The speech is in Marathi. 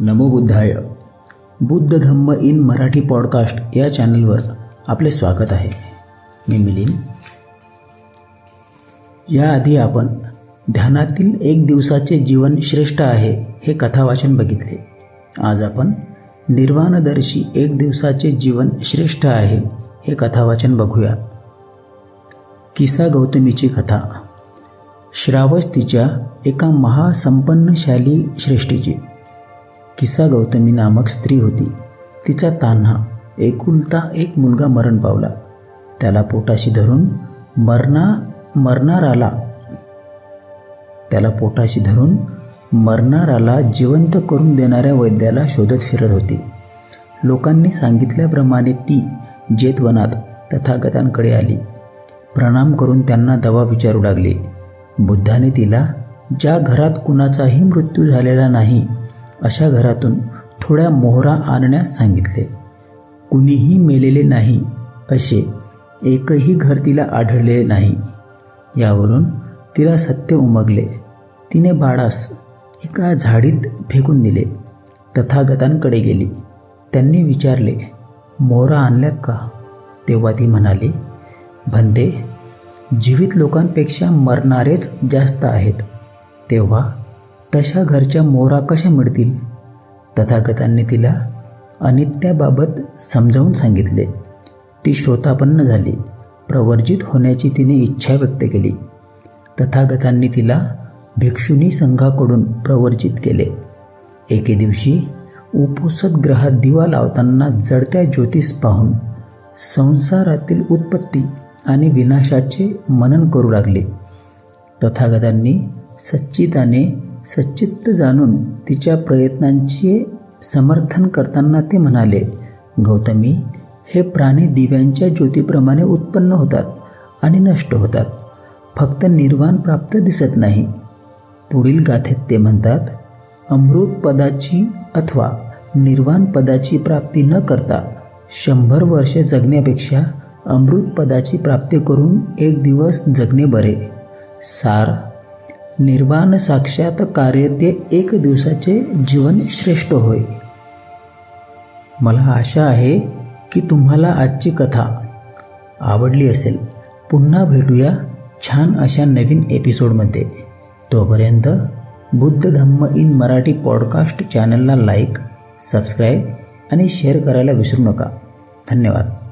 नमो बुद्धाय. बुद्ध धम्म इन मराठी पॉडकास्ट या चॅनलवर आपले स्वागत आहे. मी मिलिन याआधी आपण ध्यानातील एक दिवसाचे जीवन श्रेष्ठ आहे हे कथावाचन बघितले. आज आपण निर्वाणदर्शी एक दिवसाचे जीवन श्रेष्ठ आहे हे कथावाचन बघूया. किसा गौतमीची कथा. श्रावस्तीच्या एका महासंपन्नशाली श्रेष्ठीची किसा गौतमी नामक स्त्री होती. तिचा तान्हा एकुलता एक मुलगा मरण पावला. त्याला पोटाशी धरून मरणा मरणाराला त्याला पोटाशी धरून मरणाराला जिवंत करून देणाऱ्या वैद्याला शोधत फिरत होती. लोकांनी सांगितल्याप्रमाणे ती जेतवनात तथागतांकडे आली. प्रणाम करून त्यांना दवा विचारू लागली. बुद्धाने तिला ज्या घरात कुणाचाही मृत्यू झालेला नाही अशा घरातून थोड्या मोहरा आणण्यास सांगितले. कुणीही मेलेले नाही असे एकही घर तिला आढळलेले नाही. यावरून तिला सत्य उमगले. तिने बाळास एका झाडीत फेकून दिले. तथागतांकडे गेली. त्यांनी विचारले मोहरा आणल्यात का? तेव्हा ती म्हणाली भंते जीवित लोकांपेक्षा मरणारेच जास्त आहेत. तेव्हा तशा घरच्या मोरा कशा मिळतील? तथागतांनी तिला अनित्याबाबत समजावून सांगितले. ती श्रोतापन्न झाली. प्रवर्जित होण्याची तिने इच्छा व्यक्त केली. तथागतांनी तिला भिक्षुनी संघाकडून प्रवर्जित केले. एके दिवशी उपोसत ग्रहात दिवा लावताना जडत्या ज्योतिष पाहून संसारातील उत्पत्ती आणि विनाशाचे मनन करू लागले. तथागतांनी सच्चिताने सच्चित्त जाणून तिच्या प्रयत्नांचे समर्थन करताना ते म्हणाले गौतमी हे प्राणी दिव्यांच्या ज्योतीप्रमाणे उत्पन्न होतात आणि नष्ट होतात. फक्त निर्वाण प्राप्त दिसत नाही. पुढील गाथेत ते म्हणतात अमृत पदाची अथवा निर्वाण पदाची प्राप्ती न करता शंभर वर्षे जगण्यापेक्षा अमृत पदाची प्राप्ती करून एक दिवस जगणे बरे. सार निर्वाण साक्षात कार्य ते एक दिवसाचे जीवन श्रेष्ठ होय. मला आशा आहे की तुम्हाला आजची कथा आवडली असेल. पुन्हा भेटूया छान अशा नवीन एपिसोडमध्ये. तोपर्यंत बुद्ध धम्म इन मराठी पॉडकास्ट चॅनलला लाईक सबस्क्राईब आणि शेअर करायला विसरू नका. धन्यवाद.